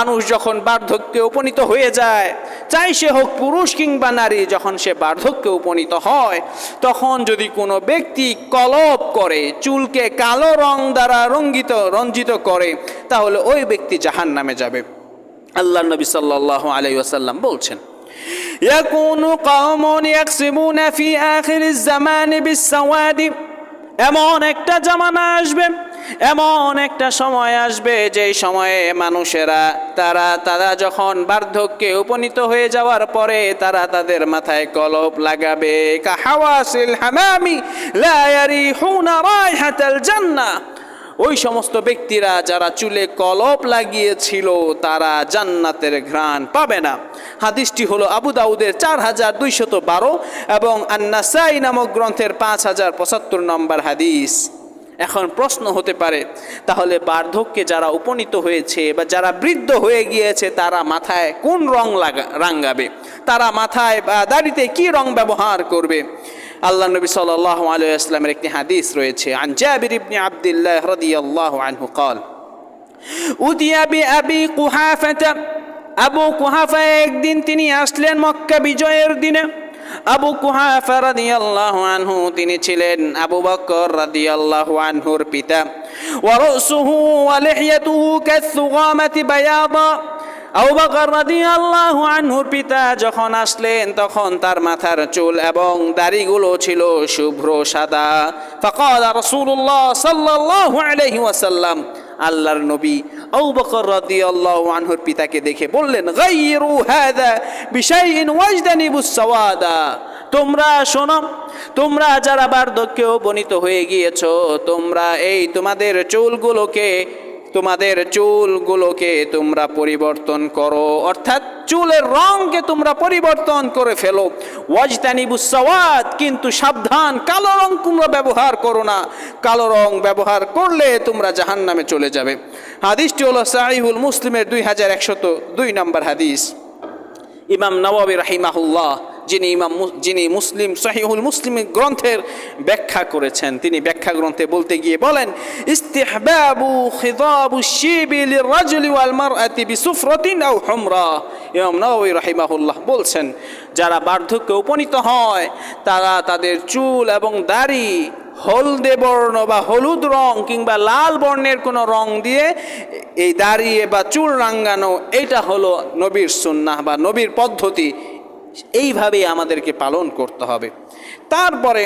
মানুষ যখন বার্ধক্যে উপনীত হয়ে যায় চাই সে হোক পুরুষ কিংবা নারী যখন সে বার্ধক্যে উপনীত হয় তখন যদি কোনো ব্যক্তি কলপ করে চুলকে কালো রং দ্বারা রঙ্গিত রঞ্জিত করে তাহলে ওই ব্যক্তি জাহান নামে যাবে আল্লাহ নবী সাল্লাহ আলাই আসাল্লাম বলছেন يكون قوم يقسمون في آخر الزمان بالسواد এমন একটা জামানা আসবে এমন একটা সময় আসবে যে সময়ে মানুষেরা, তারা তারা যখন বার্ধক্যে উপনীত হয়ে যাওয়ার পরে তারা তাদের মাথায় কলপ লাগাবে। ওই সমস্ত ব্যক্তিরা যারা চুলে কলপ লাগিয়েছিল, তারা জান্নাতের ঘ্রাণ পাবে না। হাদিসটি হলো আবু দাউদের চার হাজার দুইশত বারো এবং আন্নাসাই নামক গ্রন্থের পাঁচ হাজার পঁচাত্তর নম্বর হাদিস। এখন প্রশ্ন হতে পারে, তাহলে বার্ধক্যে যারা উপনীত হয়েছে বা যারা বৃদ্ধ হয়ে গিয়েছে, তারা মাথায় কোন রং রাঙাবে রাঙ্গাবে? তারা মাথায় বা দাড়িতে কি রং ব্যবহার করবে? আল্লাহ নবী সাল্লাহ আলাইসলামের একটি হাদিস রয়েছে, আন জাবির ইবনে আবদুল্লাহ রদিয়াল্লাহ আনহু কল উদিয়া আবি কুহাফাতা। আবু কুহাফা একদিন তিনি আসলেন মক্কা বিজয়ের দিনে। আবু কুহাফা রাদিয়াল্লাহু আনহু, তিনি ছিলেন আবু বকর রাদিয়াল্লাহু আনহুর পিতা। ওয়া রাসুহু ওয়া লিহইয়াতুহু কাসসুগামাতি বায়াদা। আবু বকর রাদিয়াল্লাহু আনহুর পিতা যখন আসলেন, তখন তার মাথার চুল এবং দাড়িগুলো ছিল শুভ্র সাদা। ফাকাল রাসূলুল্লাহ সাল্লাল্লাহু আলাইহি ওয়াসাল্লাম, আল্লাহর নবী আবু বকর রাদিয়াল্লাহু আনহুর পিতাকে দেখে বললেন, গায়রু হাদা বিশাইইন ওয়াজদানিবুস সাওয়াদা। তোমরা শোনো, তোমরা যারা বার্ধক্যে উপনীত হয়ে গিয়েছো, তোমরা এই তোমাদের চুলগুলোকে তোমাদের চুলগুলোকে তোমরা পরিবর্তন করো। অর্থাৎ চুলের রংকে তোমরা পরিবর্তন করে ফেলো। ওয়াজতানিবুসাওয়াত কিন্তু সাবধান, কালো রং তোমরা ব্যবহার করো না। কালো রং ব্যবহার করলে তোমরা জাহান্নামে চলে যাবে। হাদিসটি হলো সাহিহুল মুসলিমের দুই হাজার একশত দুই নম্বর হাদিস। ইমাম নবাবী রাহিমাহুল্লাহ, যিনি ইমাম যিনি মুসলিম, সহিহুল মুসলিম গ্রন্থের ব্যাখ্যা করেছেন। তিনি ব্যাখ্যা গ্রন্থে বলতে গিয়ে বলেন, ইস্তিহবাবু খিদাবু শিবি লিরাজুলি ওয়াল মারআতি বিসুফরাতিন আও হুমরা। ইমাম নবাবী রাহিমাহুল্লাহ বলছেন, যারা বার্ধক্যে উপনীত হয়, তারা তাদের চুল এবং দাড়ি হলদে বর্ণ বা হলুদ রং কিংবা লাল বর্ণের কোনো রং দিয়ে এই দাঁড়িয়ে বা চুল রাঙ্গানো, এটা হলো নবীর সুন্নাহ বা নবীর পদ্ধতি। এইভাবেই আমাদেরকে পালন করতে হবে। তারপরে